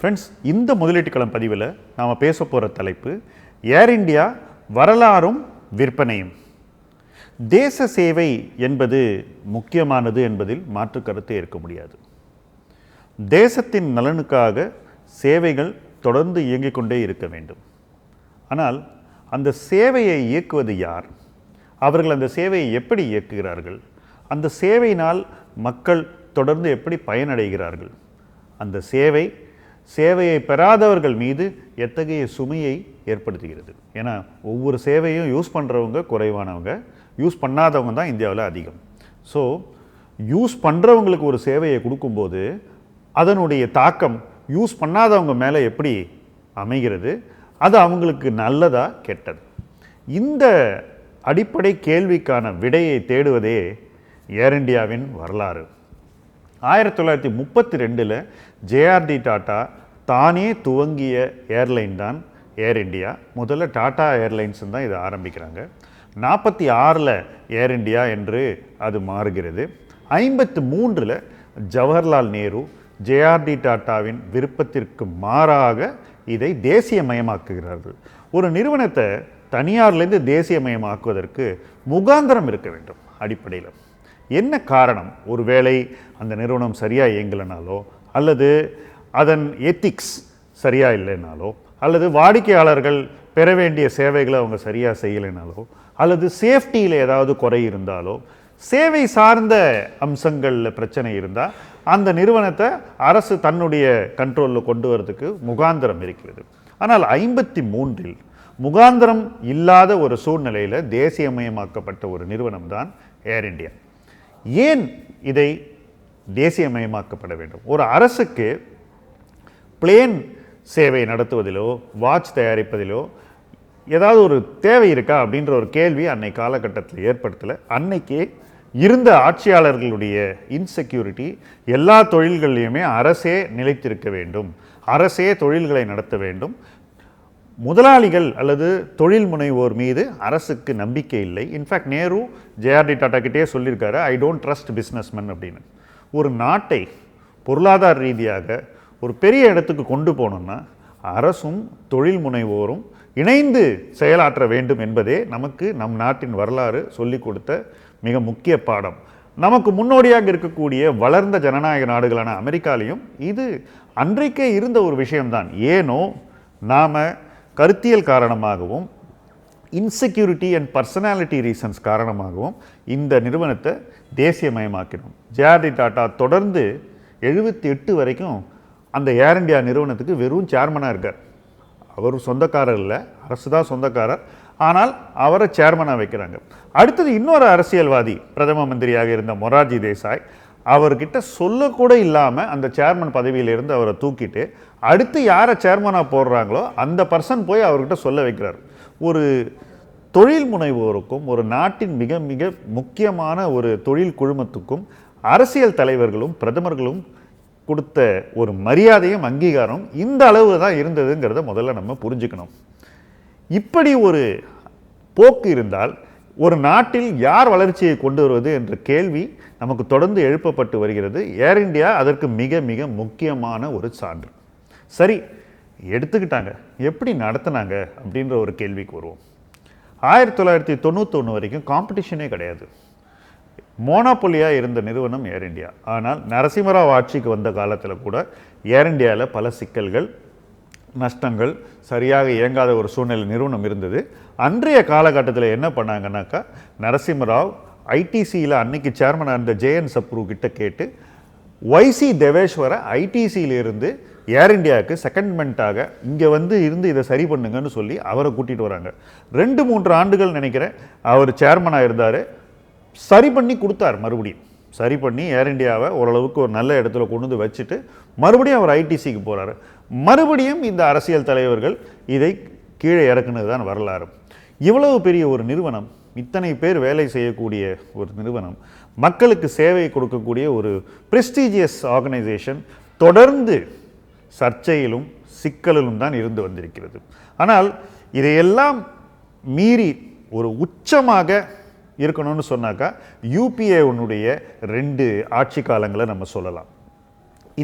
Friends இந்த முதலீட்டுக்களம் பதிவில் நாம் பேச போகிற தலைப்பு ஏர் இந்தியா வரலாறும் விற்பனையும். தேச சேவை என்பது முக்கியமானது என்பதில் மாற்று கருத்து இருக்க முடியாது. தேசத்தின் நலனுக்காக சேவைகள் தொடர்ந்து இயங்கிக் கொண்டே இருக்க வேண்டும். ஆனால் அந்த சேவையை இயக்குவது யார்? அவர்கள் அந்த சேவையை எப்படி இயக்குகிறார்கள்? அந்த சேவையினால் மக்கள் தொடர்ந்து எப்படி பயனடைகிறார்கள்? அந்த சேவை சேவையை பெறாதவர்கள் மீது எத்தகைய சுமையை ஏற்படுத்துகிறது? ஏன்னா ஒவ்வொரு சேவையும் யூஸ் பண்ணுறவங்க குறைவானவங்க யூஸ் பண்ணாதவங்க தான் இந்தியாவில் அதிகம். ஸோ யூஸ் பண்ணுறவங்களுக்கு ஒரு சேவையை கொடுக்கும்போது அதனுடைய தாக்கம் யூஸ் பண்ணாதவங்க மேலே எப்படி அமைகிறது? அது அவங்களுக்கு நல்லதா கெட்டது? இந்த அடிப்படை கேள்விக்கான விடையை தேடுவதே ஏர் இந்தியாவின் வரலாறு. ஆயிரத்தி தொள்ளாயிரத்தி முப்பத்தி ரெண்டில் ஜேஆர்டி டாட்டா தானே துவங்கிய ஏர்லைன் தான் ஏர் இண்டியா. முதல்ல டாடா ஏர்லைன்ஸ் தான் இதை ஆரம்பிக்கிறாங்க. நாற்பத்தி ஆறில் ஏர் இண்டியா என்று அது மாறுகிறது. ஐம்பத்து மூன்றில் ஜவஹர்லால் நேரு ஜேஆர்டி டாட்டாவின் விருப்பத்திற்கு மாறாக இதை தேசியமயமாக்குகிறார்கள். ஒரு நிறுவனத்தை தனியார்லேருந்து தேசியமயமாக்குவதற்கு முகாந்திரம் இருக்க வேண்டும் அடிப்படையில். என்ன காரணம்? ஒருவேளை அந்த நிறுவனம் சரியாக இயங்கலைனாலோ அல்லது அதன் எத்திக்ஸ் சரியாக இல்லைனாலோ அல்லது வாடிக்கையாளர்கள் பெற வேண்டிய சேவைகளை அவங்க சரியாக செய்யலைனாலோ அல்லது சேஃப்டியில் ஏதாவது குறை இருந்தாலோ சேவை சார்ந்த அம்சங்களில் பிரச்சனை இருந்தால் அந்த நிறுவனத்தை அரசு தன்னுடைய கண்ட்ரோலில் கொண்டு வரதுக்கு முகாந்திரம் இருக்கிறது. ஆனால் ஐம்பத்தி மூன்றில் முகாந்திரம் இல்லாத ஒரு சூழ்நிலையில் தேசியமயமாக்கப்பட்ட ஒரு நிறுவனம் தான் ஏர் இந்தியா ஏன் இதை தேசியமயமாக்கப்பட வேண்டும்? ஒரு அரசுக்கு பிளேன் சேவை நடத்துவதிலோ வாட்ச் தயாரிப்பதிலோ ஏதாவது ஒரு தேவை இருக்கா அப்படின்ற ஒரு கேள்வி அன்னை காலகட்டத்தில் ஏற்படுத்தலை. அன்னைக்கே இருந்த ஆட்சியாளர்களுடைய இன்செக்யூரிட்டி எல்லா தொழில்கள்லையுமே அரசே நிலைத்திருக்க வேண்டும். அரசே தொழில்களை நடத்த வேண்டும். முதலாளிகள் அல்லது தொழில் முனைவோர் மீது அரசுக்கு நம்பிக்கை இல்லை. இன்ஃபேக்ட் நேரு ஜேஆர்டி டாட்டா கிட்டே சொல்லியிருக்காரு ஐ டோன்ட் ட்ரஸ்ட் பிஸ்னஸ்மேன் அப்படின்னு. ஒரு நாட்டை பொருளாதார ரீதியாக ஒரு பெரிய இடத்துக்கு கொண்டு போகணும்னா அரசும் தொழில் முனைவோரும் இணைந்து செயலாற்ற வேண்டும் என்பதே நமக்கு நம் நாட்டின் வரலாறு சொல்லிக் கொடுத்த மிக முக்கிய பாடம். நமக்கு முன்னோடியாக இருக்கக்கூடிய வளர்ந்த ஜனநாயக நாடுகளான அமெரிக்காலையும் இது அன்றைக்கே இருந்த ஒரு விஷயம்தான். ஏனோ நாம் கருத்தியல் காரணமாகவும் இன்செக்யூரிட்டி அண்ட் பர்சனாலிட்டி ரீசன்ஸ் காரணமாகவும் இந்த நிறுவனத்தை தேசியமயமாக்கினோம். ஜேஆர்டி டாட்டா தொடர்ந்து எழுபத்தி எட்டு வரைக்கும் அந்த ஏர் இந்தியா நிறுவனத்துக்கு வெறும் சேர்மனாக இருக்கார். அவர் சொந்தக்காரர் இல்லை அரசு தான் சொந்தக்காரர். ஆனால் அவரை சேர்மனாக வைக்கிறாங்க. அடுத்தது இன்னொரு அரசியல்வாதி பிரதம மந்திரியாக இருந்த மொரார்ஜி தேசாய். அவர்கிட்ட சொல்லக்கூட இல்லாமல் அந்த சேர்மன் பதவியிலிருந்து அவரை தூக்கிட்டு அடுத்து யாரை சேர்மனாக போடுறாங்களோ அந்த பர்சன் போய் அவர்கிட்ட சொல்ல வைக்கிறார். ஒரு தொழில் முனைவோருக்கும் ஒரு நாட்டின் மிக மிக முக்கியமான ஒரு தொழில் குழுமத்துக்கும் அரசியல் தலைவர்களும் பிரதமர்களும் கொடுத்த ஒரு மரியாதையும் அங்கீகாரம் இந்த அளவு தான் இருந்ததுங்கிறத முதல்ல நம்ம புரிஞ்சுக்கணும். இப்படி ஒரு போக்கு இருந்தால் ஒரு நாட்டில் யார் வளர்ச்சியை கொண்டு வருவது என்ற கேள்வி நமக்கு தொடர்ந்து எழுப்பப்பட்டு வருகிறது. ஏர் இண்டியா அதற்கு மிக மிக முக்கியமான ஒரு சான்று. சரி எடுத்துக்கிட்டாங்க. எப்படி நடத்துனாங்க அப்படின்ற ஒரு கேள்விக்கு வருவோம். ஆயிரத்தி தொள்ளாயிரத்தி தொண்ணூத்தொன்று வரைக்கும் காம்படிஷனே கிடையாது. மோனாப்பொலியாக இருந்த நிறுவனம் ஏர் இண்டியா ஆனால் நரசிம்மராவ் ஆட்சிக்கு வந்த காலத்தில் கூட ஏர் இண்டியாவில் பல சிக்கல்கள் நஷ்டங்கள் சரியாக இயங்காத ஒரு சூழ்நிலை நிறுவனம் இருந்தது. அன்றைய காலகட்டத்தில் என்ன பண்ணாங்கன்னாக்கா நரசிம்மராவ் ஐடிசியில் அன்னைக்கு சேர்மனாக இருந்த ஜேஎன் சப்ரு கிட்ட கேட்டு ஒய்சி தேவேஸ்வர ஐடிசியிலிருந்து ஏர் இந்தியாவுக்கு செகண்ட்மெண்ட்டாக இங்கே வந்து இருந்து இதை சரி பண்ணுங்கன்னு சொல்லி அவரை கூட்டிகிட்டு வராங்க. ரெண்டு மூன்று ஆண்டுகள் நினைக்கிறேன் அவர் சேர்மனாக இருந்தார். சரி பண்ணி கொடுத்தார் மறுபடியும். சரி பண்ணி ஏர் இந்தியாவை ஓரளவுக்கு ஒரு நல்ல இடத்துல கொண்டு வந்து வச்சுட்டு மறுபடியும் அவர் ஐடிசிக்கு போகிறாரு மறுபடியும் இந்த அரசியல் தலைவர்கள் இதை கீழே இறக்குனது தான் வரலாறு. இவ்வளவு பெரிய ஒரு நிறுவனம் இத்தனை பேர் வேலை செய்யக்கூடிய ஒரு நிறுவனம் மக்களுக்கு சேவை கொடுக்கக்கூடிய ஒரு ப்ரெஸ்டீஜியஸ் ஆர்கனைசேஷன் தொடர்ந்து சர்ச்சையிலும் சிக்கலிலும் தான் இருந்து வந்திருக்கிறது. ஆனால் இதையெல்லாம் மீறி ஒரு உச்சமாக இருக்கணும்னு சொன்னாக்கா யூபிஏ உன்னுடைய ரெண்டு ஆட்சி காலங்களை நம்ம சொல்லலாம்.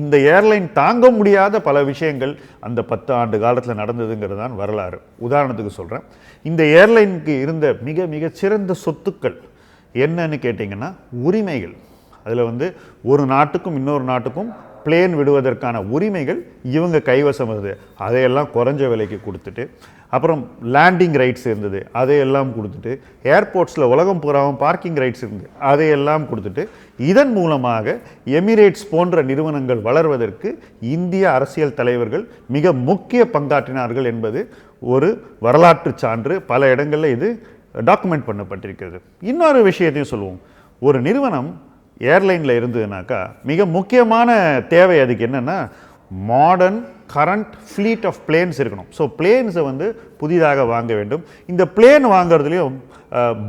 இந்த ஏர்லைன் தாங்க முடியாத பல விஷயங்கள் அந்த பத்து ஆண்டு காலத்தில் நடந்ததுங்கிறது தான் வரலாறு. உதாரணத்துக்கு சொல்கிறேன் இந்த ஏர்லைனுக்கு இருந்த மிக மிக சிறந்த சொத்துக்கள் என்னன்னு கேட்டிங்கன்னா உரிமைகள். அதில் வந்து ஒரு நாட்டுக்கும் இன்னொரு நாட்டுக்கும் பிளேன் விடுவதற்கான உரிமைகள் இவங்க கைவசம் வருது அதையெல்லாம் குறைஞ்ச விலைக்கு கொடுத்துட்டு அப்புறம் லேண்டிங் ரைட்ஸ் இருந்தது. அதையெல்லாம் கொடுத்துட்டு ஏர்போர்ட்ஸில் உலகம் பூராவும் பார்க்கிங் ரைட்ஸ் இருந்தது அதையெல்லாம் கொடுத்துட்டு இதன் மூலமாக எமிரேட்ஸ் போன்ற நிறுவனங்கள் வளர்வதற்கு இந்திய அரசியல் தலைவர்கள் மிக முக்கிய பங்காற்றினார்கள் என்பது ஒரு வரலாற்று சான்று. பல இடங்களில் இது டாக்குமெண்ட் பண்ணப்பட்டிருக்கிறது. இன்னொரு விஷயத்தையும் சொல்லுவோம். ஒரு நிறுவனம் ஏர்லைனில் இருந்ததுனாக்கா மிக முக்கியமான தேவை அதுக்கு என்னென்னா modern current fleet of planes இருக்கணும். ஸோ பிளேன்ஸை வந்து புதிதாக வாங்க வேண்டும். இந்த பிளேன் வாங்குறதுலையும்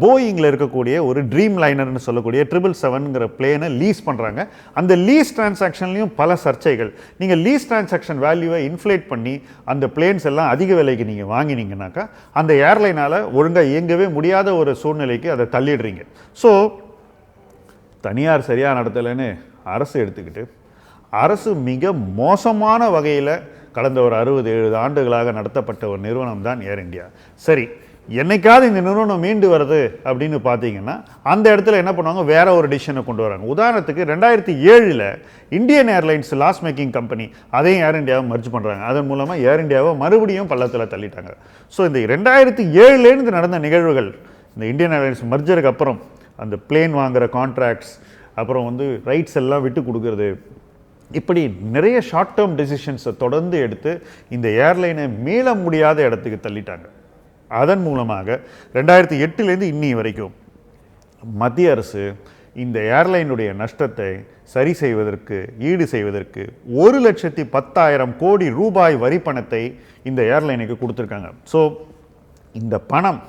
போயிங்கில் இருக்கக்கூடிய ஒரு ட்ரீம் லைனர்னு சொல்லக்கூடிய ட்ரிபிள் செவனுங்கிற பிளேனை லீஸ் பண்ணுறாங்க அந்த லீஸ் டிரான்சாக்ஷன்லேயும் பல சர்ச்சைகள். நீங்கள் லீஸ் டிரான்சாக்ஷன் வேல்யூவை இன்ஃப்ளேட் பண்ணி அந்த பிளேன்ஸ் எல்லாம் அதிக விலைக்கு நீங்கள் வாங்கினீங்கனாக்கா அந்த ஏர்லைனால் ஒழுங்காக இயங்கவே முடியாத ஒரு சூழ்நிலைக்கு அதை தள்ளிடுறீங்க. ஸோ தனியார் சரியாக நடத்தலைன்னு அரசு எடுத்துக்கிட்டு அரசு மிக மோசமான வகையில் கடந்த ஒரு அறுபது எழுபது ஆண்டுகளாக நடத்தப்பட்ட ஒரு நிறுவனம் தான் ஏர் இந்தியா சரி என்னைக்காவது இந்த நிறுவனம் மீண்டு வருது அப்படின்னு பார்த்தீங்கன்னா அந்த இடத்துல என்ன பண்ணுவாங்க? வேற ஒரு டிசிஷனை கொண்டு வராங்க. உதாரணத்துக்கு ரெண்டாயிரத்தி ஏழில் Indian Airlines loss making company அதையும் ஏர் இண்டியாவை மர்ஜ் பண்ணுறாங்க அதன் மூலமாக ஏர் இண்டியாவை மறுபடியும் பள்ளத்தில் தள்ளிட்டாங்க. ஸோ இந்த ரெண்டாயிரத்தி ஏழுலேருந்து நடந்த நிகழ்வுகள் இந்த இந்தியன் ஏர்லைன்ஸ் மர்ஜருக்கு அப்புறம் அந்த பிளேன் வாங்குற கான்ட்ராக்ட்ஸ் அப்புறம் வந்து ரைட்ஸ் எல்லாம் விட்டு கொடுக்கறது இப்படி நிறைய ஷார்ட் டேர்ம் டெசிஷன்ஸை தொடர்ந்து எடுத்து இந்த ஏர்லைனை மீள முடியாத இடத்துக்கு தள்ளிட்டாங்க. அதன் மூலமாக ரெண்டாயிரத்தி எட்டுலேருந்து இன்னி வரைக்கும் மத்திய அரசு இந்த ஏர்லைனுடைய நஷ்டத்தை சரி செய்வதற்கு ஈடு செய்வதற்கு ஒரு லட்சத்தி பத்தாயிரம் கோடி ரூபாய் வரி பணத்தை இந்த ஏர்லைனுக்கு கொடுத்துருக்காங்க. ஸோ இந்த பணம்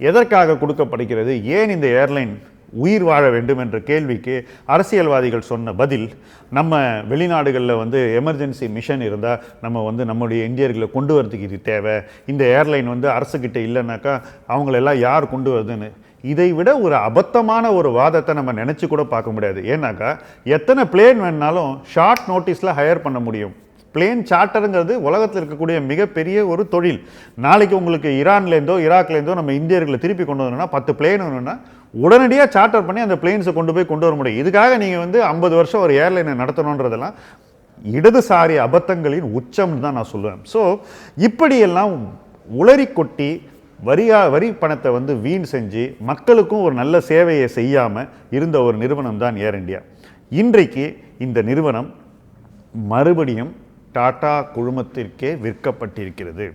எதற்காக கொடுக்கப்படுகிறது? ஏன் இந்த ஏர்லைன் உயிர் வாழ வேண்டும் என்ற கேள்விக்கு அரசியல்வாதிகள் சொன்ன பதில் நம்ம வெளிநாடுகளில் வந்து எமர்ஜென்சி மிஷன் இருந்தால் நம்ம வந்து நம்முடைய இந்தியர்களை கொண்டு வரதுக்கு இது தேவை. இந்த ஏர்லைன் வந்து அரசுக்கிட்ட இல்லைனாக்கா அவங்களெல்லாம் யார் கொண்டு வருதுன்னு. இதை விட ஒரு அபத்தமான ஒரு வாதத்தை நம்ம நினச்சி கூட பார்க்க முடியாது. ஏன்னாக்கா எத்தனை பிளேன் வேணுனாலும் ஷார்ட் நோட்டீஸில் ஹையர் பண்ண முடியும். பிளேன் சார்ட்டருங்கிறது உலகத்தில் இருக்கக்கூடிய மிகப்பெரிய ஒரு தொழில். நாளைக்கு உங்களுக்கு ஈரான்லேருந்தோ ஈராக்லேருந்தோ நம்ம இந்தியர்களை திருப்பி கொண்டு வரணும்னா பத்து பிளேன் வேணும்னா உடனடியாக சார்ட்டர் பண்ணி அந்த பிளேன்ஸை கொண்டு போய் கொண்டு வர முடியும். இதுக்காக நீங்கள் வந்து ஐம்பது வருஷம் ஒரு ஏர்லைனை நடத்தணுன்றதெல்லாம் இடதுசாரி அபத்தங்களின் உச்சம்னு தான் நான் சொல்லுவேன். ஸோ இப்படியெல்லாம் உளறி கொட்டி வரியா வரி பணத்தை வந்து வீண் செஞ்சு மக்களுக்கும் ஒரு நல்ல சேவையை செய்யாமல் இருந்த ஒரு நிறுவனம் தான் ஏர் இந்தியா இன்றைக்கு இந்த நிறுவனம் மறுபடியும் டாடா குழுமத்திற்கே விற்கப்பட்டிருக்கிறது.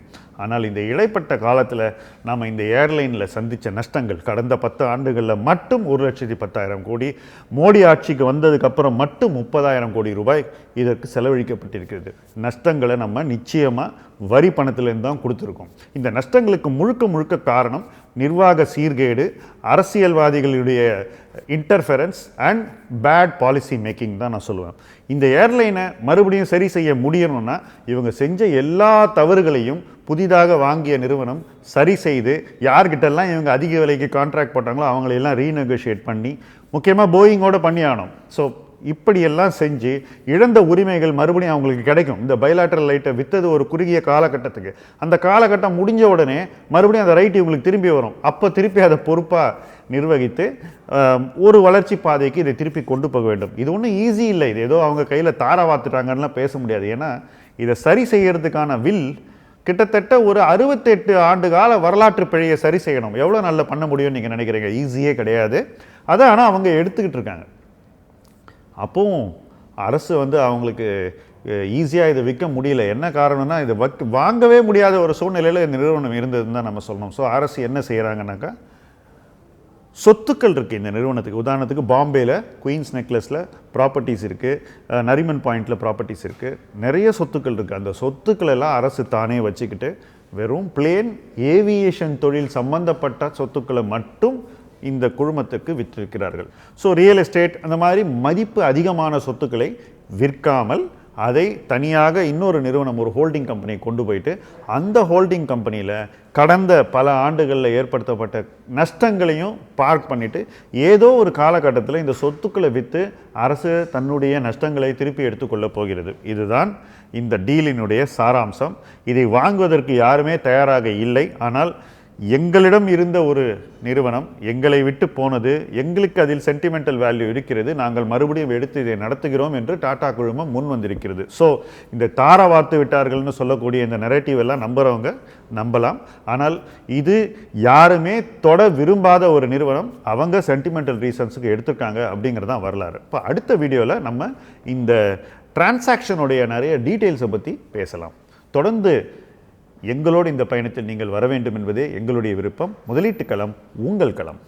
ஆனால் இந்த இடைப்பட்ட காலத்தில் நாம் இந்த ஏர்லைனில் சந்தித்த நஷ்டங்கள் கடந்த பத்து ஆண்டுகளில் மட்டும் ஒரு லட்சத்தி பத்தாயிரம் கோடி மோடி ஆட்சிக்கு வந்ததுக்கப்புறம் மட்டும் முப்பதாயிரம் கோடி ரூபாய் இதற்கு செலவழிக்கப்பட்டிருக்கிறது. நஷ்டங்களை நம்ம நிச்சயமாக வரி பணத்திலேருந்து தான் கொடுத்துருக்கோம். இந்த நஷ்டங்களுக்கு முழுக்க முழுக்க காரணம் நிர்வாக சீர்கேடு அரசியல்வாதிகளுடைய interference and bad policy making தான் நான் சொல்லுவேன். இந்த ஏர்லைனை மறுபடியும் சரி செய்ய முடியணும்னா இவங்க செஞ்ச எல்லா தவறுகளையும் புதிதாக வாங்கிய நிறுவனம் சரி செய்து யார்கிட்டெல்லாம் இவங்க அதிக விலைக்கு கான்ட்ராக்ட் போட்டாங்களோ அவங்களையெல்லாம் ரீநெகோஷியேட் பண்ணி முக்கியமாக போயிங்கோட பண்ணி ஆகணும் ஸோ இப்படியெல்லாம் செஞ்சு இழந்த உரிமைகள் மறுபடியும் அவங்களுக்கு கிடைக்கும். இந்த பைலாட்டரல் லைட்டை விற்றது ஒரு குறுகிய காலகட்டத்துக்கு. அந்த காலகட்டம் முடிஞ்ச உடனே மறுபடியும் அந்த ரைட் இவங்களுக்கு திரும்பி வரும். அப்போ திருப்பி அதை பொறுப்பாக நிர்வகித்து ஒரு வளர்ச்சி பாதைக்கு இதை திருப்பி கொண்டு போக வேண்டும். இது ஒன்றும் ஈஸி இல்லை. இது ஏதோ அவங்க கையில் தார வாத்துட்டாங்கன்னுலாம் பேச முடியாது. ஏன்னா இதை சரி செய்கிறதுக்கான வில் கிட்டத்தட்ட ஒரு அறுபத்தெட்டு ஆண்டு கால வரலாற்று பிழையை சரி செய்யணும். எவ்வளோ நல்லா பண்ண முடியும்னு நீங்கள் நினைக்கிறீங்க? ஈஸியே கிடையாது. அதை ஆனால் அவங்க எடுத்துக்கிட்டு இருக்காங்க. அப்பவும் அரசு வந்து அவங்களுக்கு ஈஸியாக இதை விற்க முடியல. என்ன காரணம்னா இது வக் வாங்கவே முடியாத ஒரு சூழ்நிலையில் இந்த நிறுவனம் இருந்ததுன்னு தான் நம்ம சொல்லணும். ஸோ அரசு என்ன செய்கிறாங்கன்னாக்கா சொத்துக்கள் இருக்குது இந்த நிறுவனத்துக்கு. உதாரணத்துக்கு பாம்பேயில் குயின்ஸ் நெக்லஸில் ப்ராப்பர்ட்டிஸ் இருக்குது நரிமன் பாயிண்டில் ப்ராப்பர்ட்டிஸ் இருக்குது நிறைய சொத்துக்கள் இருக்குது அந்த சொத்துக்கள் எல்லாம் அரசு தானே வச்சுக்கிட்டு வெறும் பிளேன் ஏவியேஷன் தொழில் சம்பந்தப்பட்ட சொத்துக்களை மட்டும் இந்த குழுமத்துக்கு விற்றிருக்கிறார்கள் ஸோ ரியல் எஸ்டேட் அந்த மாதிரி மதிப்பு அதிகமான சொத்துக்களை விற்காமல் அதை தனியாக இன்னொரு நிறுவனம் ஒரு ஹோல்டிங் கம்பெனியை கொண்டு போயிட்டு அந்த ஹோல்டிங் கம்பெனியில் கடந்த பல ஆண்டுகளில் ஏற்படுத்தப்பட்ட நஷ்டங்களையும் பார்க் பண்ணிவிட்டு ஏதோ ஒரு காலகட்டத்தில் இந்த சொத்துக்களை விற்று அரசு தன்னுடைய நஷ்டங்களை திருப்பி எடுத்துக்கொள்ளப் போகிறது. இதுதான் இந்த டீலினுடைய சாராம்சம். இதை வாங்குவதற்கு யாருமே தயாராக இல்லை. ஆனால் எங்களிடம் இருந்த ஒரு நிறுவனம் எங்களை விட்டு போனது எங்களுக்கு அதில் சென்டிமெண்டல் வேல்யூ இருக்கிறது நாங்கள் மறுபடியும் எடுத்து இதை நடத்துகிறோம் என்று டாடா குழுமம் முன் வந்திருக்கிறது. ஸோ இந்த தார வார்த்து விட்டார்கள்னு சொல்லக்கூடிய இந்த நெரேட்டிவ் எல்லாம் நம்புகிறவங்க நம்பலாம். ஆனால் இது யாருமே தொட விரும்பாத ஒரு நிறுவனம் அவங்க சென்டிமெண்டல் ரீசன்ஸுக்கு எடுத்திருக்காங்க அப்படிங்கிறதான் வரலாறு. இப்போ அடுத்த வீடியோவில் நம்ம இந்த டிரான்சாக்ஷனுடைய நிறைய டீட்டெயில்ஸை பற்றி பேசலாம். தொடர்ந்து எங்களோடு இந்த பயணத்தில் நீங்கள் வர வேண்டும் என்பதே எங்களுடைய விருப்பம். முதலீட்டு களம் உங்கள் களம்.